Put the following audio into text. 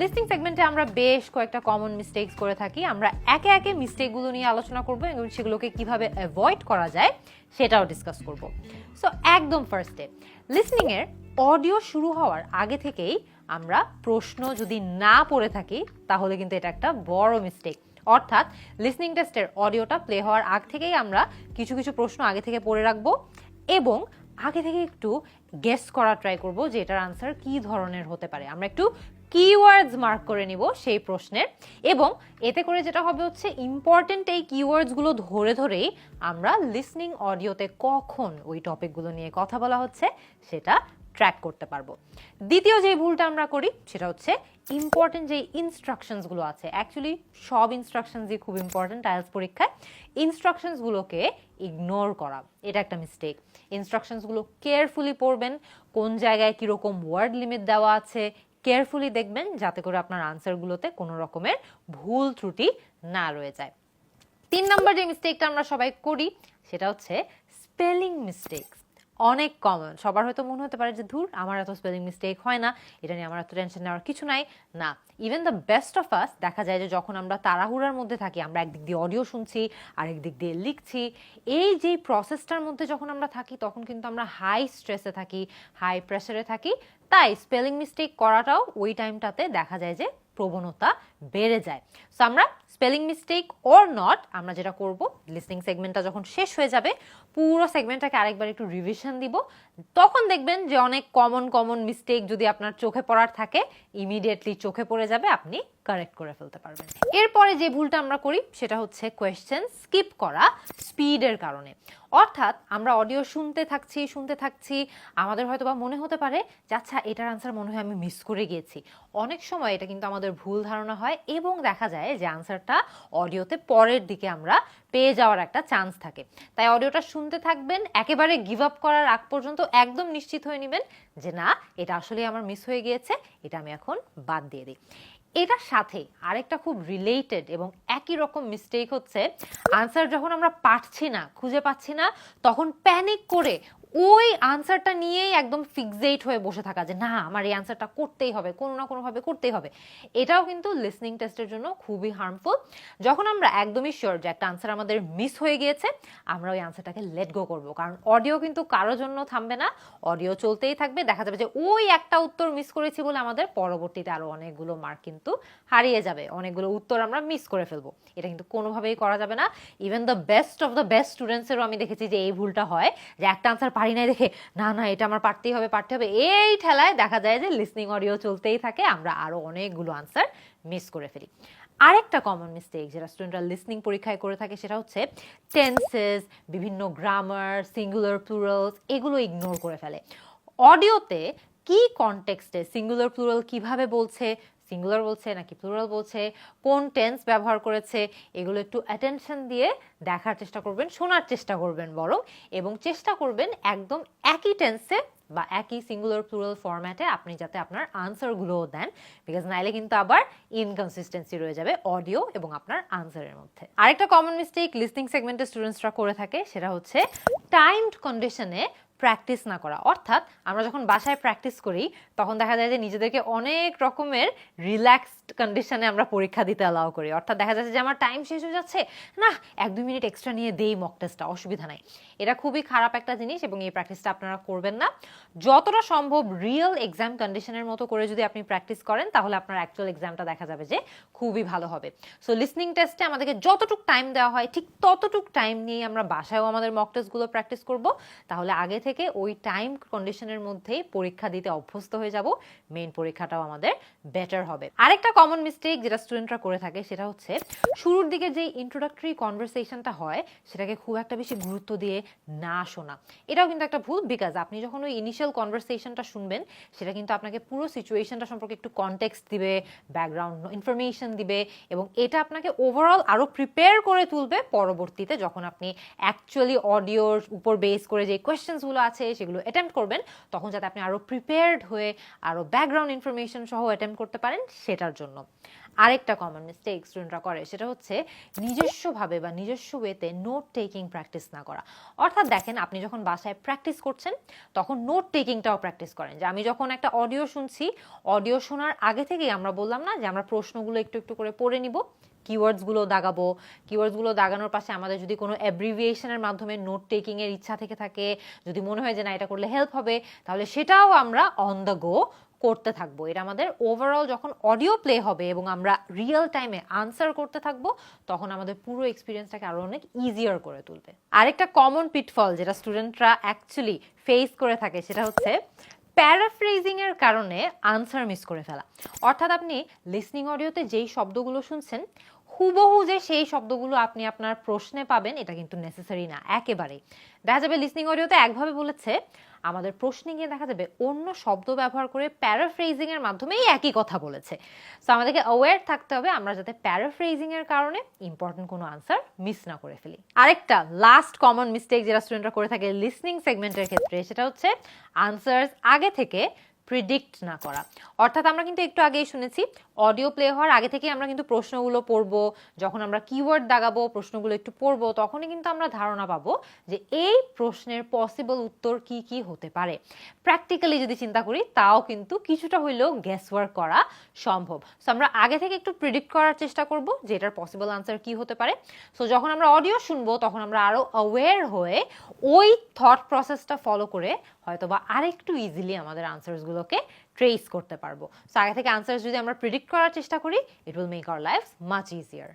Listing সেগমেন্টে আমরা বেশ কয়েকটা কমন মিস্টেকস করে থাকি। আমরা একে একে মিস্টেকগুলো নিয়ে আলোচনা করব এবং সেগুলোকে কীভাবে অ্যাভয়েড করা যায় সেটাও ডিসকাস করব। সো একদম ফার্স্টে লিসনিংয়ের অডিও শুরু হওয়ার আগে থেকেই আমরা প্রশ্ন যদি না পড়ে থাকি, তাহলে কিন্তু এটা একটা বড় মিস্টেক অর্থাৎ লিসনিং টেস্টের অডিওটা প্লে হওয়ার আগ থেকেই আমরা কিছু কিছু প্রশ্ন আগে থেকে পড়ে রাখব এবং আগে থেকে একটু গেস করা ট্রাই করব যে এটার আনসার কি ধরনের হতে পারে। আমরা একটু কিওয়ার্ডস মার্ক করে নিব সেই প্রশ্নের। এবং এতে করে যেটা হবে হচ্ছে ইম্পর্টেন্ট এই কিওয়ার্ডসগুলো ধরে ধরেই আমরা লিসনিং অডিওতে কখন ওই টপিকগুলো নিয়ে কথা বলা হচ্ছে, সেটা ট্র্যাক করতে পারব। দ্বিতীয় যে ভুলটা আমরা করি, সেটা হচ্ছে ইম্পর্টেন্ট যে ইনস্ট্রাকশনসগুলো আছে অ্যাকচুয়ালি সব ইনস্ট্রাকশনসই খুব ইম্পর্টেন্ট আইএলস পরীক্ষায়। ইনস্ট্রাকশনসগুলোকে ইগনোর করা, এটা একটা মিস্টেক ইনস্ট্রাকশনসগুলো কেয়ারফুলি পড়বেন, কোন জায়গায় কীরকম ওয়ার্ড লিমিট দেওয়া আছে কেয়ারফুলি দেখবেন যাতে করে আপনার আনসারগুলোতে কোনো রকমের ভুল ত্রুটি না রয়ে যায়। তিন নম্বর যে মিস্টেকটা আমরা সবাই করি, সেটা হচ্ছে স্পেলিং মিস্টেকস অনেক কমন সবার হয়তো মনে হতে পারে যে, ধুর, আমার এত স্পেলিং মিস্টেক হয় না, এটা নিয়ে আমার এত টেনশন নেওয়ার কিছু নাই। না। Even the best of us দেখা যায় যে, যখন আমরা তাড়াহুড়ার মধ্যে থাকি, আমরা একদিক দিয়ে অডিও শুনছি আরেক দিক দিয়ে লিখছি, এই যে প্রসেসটার মধ্যে যখন আমরা থাকি, তখন কিন্তু আমরা হাই স্ট্রেসে থাকি হাই প্রেশারে থাকি। তাই স্পেলিং মিস্টেক করাটাও ওই টাইমটাতে দেখা যায় যে, প্রবণতা বেড়ে যায়। সো আমরা স্পেলিং মিস্টেক অর নট আমরা যেটা করব লিসনিং সেগমেন্টটা যখন শেষ হয়ে যাবে পুরো সেগমেন্টটাকে আরেকবার একটু রিভিশন দিব। তখন দেখবেন যে অনেক কমন কমন মিস্টেক যদি আপনার চোখে পড়ার থাকে ইমিডিয়েটলি চোখে পড়ে যাবে, আপনি কারেক্ট করে ফেলতে পারবেন। এরপরে যে ভুলটা আমরা করি, সেটা হচ্ছে কোয়েশ্চেন স্কিপ করা স্পিডের কারণে। অর্থাৎ আমরা অডিও শুনতে থাকছি শুনতে থাকছি, আমাদের হয়তো বা মনে হতে পারে যে আচ্ছা এটার আনসার মনে হয় আমি মিস করে গিয়েছি। অনেক সময় এটা কিন্তু আমাদের ভুল ধারণা হয় এবং দেখা যায় যে আনসারটা অডিওতে পরের দিকে আমরা পেয়ে যাওয়ার একটা চান্স থাকে। তাই অডিওটা শুনতে থাকবেন, একেবারে গিভ আপ করার আগ পর্যন্ত একদম নিশ্চিত হয়ে নেবেন যে না, এটা আসলে আমার মিস হয়ে গিয়েছে, এটা আমি এখন বাদ দিয়ে দিই। এটার সাথে আরেকটা খুব রিলেটেড এবং একই রকম মিস্টেক হচ্ছে আনসার যখন আমরা পাচ্ছি না, খুঁজে পাচ্ছি না, তখন প্যানিক করে ওই আনসারটা নিয়েই একদম ফিক্সেট হয়ে বসে থাকা যে, না, আমার এই আনসারটা করতেই হবে, কোনো না কোনোভাবে করতেই হবে। এটাও কিন্তু লিসনিং টেস্টের জন্য খুবই হার্মফুল যখন আমরা একদমই শিওর যে একটা আনসার আমাদের মিস হয়ে গিয়েছে, আমরা ওই আনসারটাকে লেট গো করব। কারণ অডিও কিন্তু কারোর জন্য থামবে না অডিও চলতেই থাকবে। দেখা যাবে যে ওই একটা উত্তর মিস করেছি বলে আমাদের পরবর্তীতে আরও অনেকগুলো মার্ক কিন্তু হারিয়ে যাবে। অনেকগুলো উত্তর আমরা মিস করে ফেলব। এটা কিন্তু কোনোভাবেই করা যাবে না। Even the best of the best স্টুডেন্টসেরও আমি দেখেছি যে এই ভুলটা হয়, যে একটা আনসার পারি নাই দেখে, না না, এটা আমার পারতেই হবে, পারতে হবে। এই ঠেলায় দেখা যায় যে লিসনিং অডিও চলতেই থাকে, আমরা আরও অনেকগুলো আনসার মিস করে ফেলি। আরেকটা কমন মিস্টেক যেটা স্টুডেন্টরা লিসনিং পরীক্ষায় করে থাকে সেটা হচ্ছে টেন্সেস বিভিন্ন গ্রামার সিঙ্গুলার প্লুরালস এগুলো ইগনোর করে ফেলে। অডিওতে কি কনটেক্সটে সিঙ্গুলার প্লুরাল কীভাবে বলছে সিঙ্গুলার বলছে নাকি প্লুরাল বলছে, কোন টেন্স ব্যবহার করেছে, এগুলো একটু অ্যাটেনশন দিয়ে দেখার চেষ্টা করবেন, শোনার চেষ্টা করবেন বরং, এবং চেষ্টা করবেন একদম একই টেন্সে বা একই সিঙ্গুলার প্লুরাল ফরম্যাটে আপনি যাতে আপনার আনসারগুলোও দেন বিকজ নাইলে কিন্তু আবার ইনকনসিস্টেন্সি রয়ে যাবে অডিও এবং আপনার আনসারের মধ্যে। আরেকটা কমন মিস্টেক লিসনিং সেগমেন্টের স্টুডেন্টসরা করে থাকে, সেটা হচ্ছে টাইমড কন্ডিশনে প্র্যাকটিস না করা। অর্থাৎ আমরা যখন বাসায় প্র্যাকটিস করি, তখন দেখা যায় যে নিজেদেরকে অনেক রকমের রিল্যাক্সড কন্ডিশনে আমরা পরীক্ষা দিতে অ্যালাউ করি। অর্থাৎ দেখা যাচ্ছে যে আমার টাইম শেষ হয়ে যাচ্ছে, না, এক দুই মিনিট এক্সট্রা নিয়ে দেই মক টেস্টটা অসুবিধা নাই। এটা খুবই খারাপ একটা জিনিস এবং এই প্র্যাকটিসটা আপনারা করবেন না। যতটা সম্ভব রিয়েল এক্সাম কন্ডিশনের মতো করে যদি আপনি প্র্যাকটিস করেন, তাহলে আপনার অ্যাকচুয়াল এক্সামটা দেখা যাবে যে খুবই ভালো হবে। সো লিসনিং টেস্টে আমাদেরকে যতটুক টাইম দেওয়া হয়, ঠিক ততটুক টাইম নিয়ে আমরা বাসায়ও আমাদের মক টেস্টগুলো প্র্যাকটিস করব। তাহলে আগে থেকে ওই টাইম কন্ডিশনের মধ্যেই পরীক্ষা দিতে অভ্যস্ত হয়ে যাব। মেইন পরীক্ষাটাও আমাদের বেটার হবে। আরেকটা কমন মিস্টেক যেটা স্টুডেন্টরা করে থাকে সেটা হচ্ছে, শুরুর দিকে যে ইন্ট্রোডাক্টরি কনভারসেশনটা হয়, সেটাকে খুব একটা বেশি গুরুত্ব দিয়ে না শোনা। এটাও কিন্তু একটা ভুল বিকজ আপনি যখন ওই ইনিশিয়াল কনভারসেশনটা শুনবেন, সেটা কিন্তু আপনাকে পুরো সিচুয়েশনটা সম্পর্কে একটু কনটেক্সট দিবে ব্যাকগ্রাউন্ড ইনফরমেশন দিবে এবং এটা আপনাকে ওভারঅল আরও প্রিপেয়ার করে তুলবে পরবর্তীতে যখন আপনি অ্যাকচুয়ালি অডিওর উপর বেস করে যে কোয়েশ্চেন্সগুলো আছে, সেগুলো অ্যাটেম্প করবেন, তখন যাতে আপনি আরও প্রিপেয়ার্ড হয়ে আরও ব্যাকগ্রাউন্ড ইনফরমেশন সহ অ্যাটেম্প করতে পারেন, সেটার জন্য। আরেকটা কমন মিস্টেক স্টুডেন্টরা করে, সেটা হচ্ছে নিজস্বভাবে বা নিজস্ব ওয়েতে নোট টেকিং প্র্যাকটিস না করা। অর্থাৎ দেখেন, আপনি যখন বাসায় প্র্যাকটিস করছেন, তখন নোট টেকিংটাও প্র্যাকটিস করেন। যে আমি যখন একটা অডিও শুনছি অডিও শোনার আগে থেকেই আমরা বললাম না যে আমরা প্রশ্নগুলো একটু একটু করে পড়ে নিব কিওয়ার্ডসগুলো দাগাবো। কিওয়ার্ডসগুলো দাগানোর পাশে আমাদের যদি কোনো অ্যাব্রিভিয়েশনের মাধ্যমে নোট টেকিংয়ের ইচ্ছা থেকে থাকে, যদি মনে হয় যে না, এটা করলে হেল্প হবে, তাহলে সেটাও আমরা অন দ্য গো করতে থাকব। এটা আমাদের ওভারঅল যখন অডিও প্লে হবে এবং আমরা রিয়েল টাইমে আনসার করতে থাকব, তখন আমাদের পুরো এক্সপিরিয়েন্সটাকে আরও অনেক ইজিয়ার করে তুলবে। আরেকটা কমন পিটফল যেটা স্টুডেন্টরা অ্যাকচুয়ালি ফেস করে থাকে, সেটা হচ্ছে প্যারাফ্রেজিংয়ের কারণে আনসার মিস করে ফেলা। অর্থাৎ আপনি লিসনিং অডিওতে যেই শব্দগুলো শুনছেন হুবহু যে সেই শব্দগুলো আপনি আপনার প্রশ্নে পাবেন, এটা কিন্তু নেসেসারি না একেবারেই দেখা যাবে লিসনিং অডিওতে একভাবে বলেছে, আমাদের প্রশ্নে গিয়ে দেখা যাবে অন্য শব্দ ব্যবহার করে প্যারাফ্রেজিং এর মাধ্যমেই একই কথা বলেছে। সো আমাদেরকে অ্যাওয়্যার থাকতে হবে, আমরা যাতে প্যারাফ্রেজিং এর কারণে ইম্পর্টেন্ট কোনো আনসার মিস না করে ফেলি। আরেকটা লাস্ট কমন মিস্টেক যেটা স্টুডেন্টরা করে থাকে লিসনিং সেগমেন্টের ক্ষেত্রে, সেটা হচ্ছে আনসার্স আগে থেকে প্রিডিক্ট না করা। অর্থাৎ আমরা কিন্তু একটু আগেই শুনেছি অডিও প্লে হওয়ার আগে থেকে আমরা কিন্তু প্রশ্নগুলো পড়ব, যখন আমরা কিওয়ার্ড দাগাবো, প্রশ্নগুলো একটু পড়ব, তখনই কিন্তু আমরা ধারণা পাবো যে এই প্রশ্নের পসিবল উত্তর কি কি হতে পারে। প্র্যাকটিক্যালি যদি চিন্তা করি, তাও কিন্তু কিছুটা হইলেও গ্যাস ওয়ার্ক করা সম্ভব। সো আমরা আগে থেকে একটু প্রিডিক্ট করার চেষ্টা করব যে এটার পসিবল আনসার কি হতে পারে। সো যখন আমরা অডিও শুনব, তখন আমরা আরও অ্যাওয়্যার হয়ে ওই থট প্রসেসটা ফলো করে হয়তো বা আরেকটু ইজিলি আমাদের আনসারসগুলোকে ট্রেস করতে পারব। সো আগে থেকে আনসার যদি আমরা প্রিডিক্ট করার চেষ্টা করি it will make our life much easier